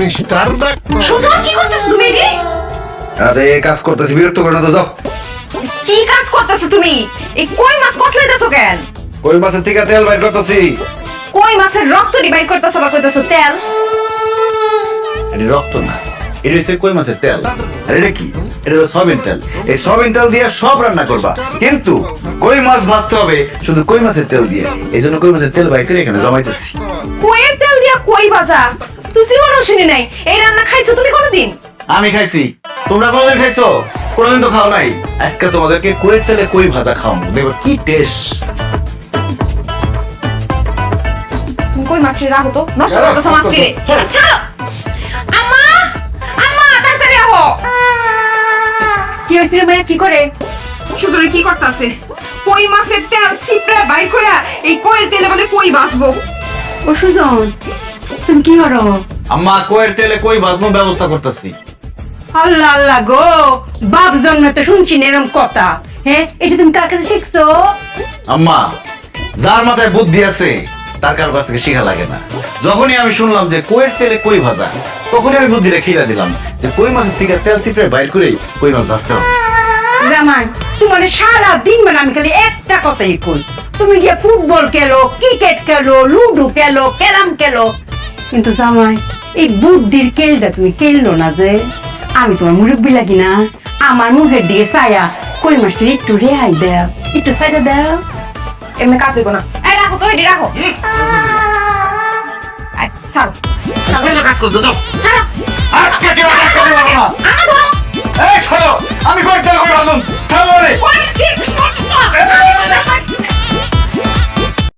Mister doctor Sujan কি করতেছো তুমি আরে কাজ করতেছি বিরক্ত করে না তো যাও। কি কাজ করতেছো তুমি? এই কই মাছ কসলাইতেছো কেন? কই মাছের থেকে তেল বাইর করতেছি? কই মাছের রক্ত ডিভাইড করতেছো বা কইতেছো তেল? এটা রক্ত না। এটা হচ্ছে কই মাছের তেল? আর এটা কি? এটা হলো সয়াবিন তেল। এই সয়াবিন তেল দিয়ে সব রান্না করবা। কিন্তু কই মাছ ভাজতে হবে? শুধু কই মাছের তেল দিয়ে। এই জন্য কই মাছের তেল বাইর করে এখানে জমাইতেছি। কইয়ের তেল দিয়া কই ভাজা? তুই জীবনও শুনি নাই। এই রান্না খাইছো তুমি কোনোদিন? আমি খাইছি। তোমরা কোনোদিন খাইছো? কোনোদিন তো খাও নাই। আজকে তোমাদেরকে কইয়ের তেলে কই ভাজা খাও দেখো কি টেস্ট তুমি কই মাছটি রাখো তো? নষ্ট ছাড়ো, করতেছো মাছটি রে ছাড়ো। ছাড়ো। আম্মা আম্মা তাড়াতাড়ি আহো কি হয়েছিল মেয়ে? কি করে? সুজনে কি করতেছে? কই মাছের তেল চিপড়া বাইর কইরা এই কইয়ের তেলে বলে কই বাসবো ও সুজন তুমি কি করো? আম্মা কইয়ের তেলে কই ভাজনো ব্যবস্থা করতেছি। আল্লাহ আল্লাহ গো বাপ জন্ম তো শুনছি না এরকম কথা। হ্যাঁ এটা তুমি কার কাছে শিখছো? আম্মা যার মাথায় বুদ্ধি আছে তার কারও কাছ থেকে শেখা লাগে না। যখনই আমি শুনলাম যে কইয়ের তেলে কই ভাজা তখনই আমি বুদ্ধিটা খেলা দিলাম যে কই মাছের থেকে তেল চিপড়ে বাইর করে কই মাছ ভাজতে হবে। জামাই তোমার সারা দিন মানে আমি খালি একটা কথাই কই। তুমি গিয়ে ফুটবল খেলো ক্রিকেট খেলো লুডো খেলো ক্যারাম খেলো কিন্তু জামাই এই বুদ্ধির কেলটা তুমি কেলো না যে। আমি তোমার মুরব্বী লাগি না। আমার মুখের দিকে ছায়া। কই মাসটি একটু রেহাই দাও। একটু সাইডে দে এমনি কাজ হইব না। এই রাখো তো এটি রাখো। ছাড়ো। কাজ করতে তো? ছাড়ো। আজকে কেউ কাজ করতে না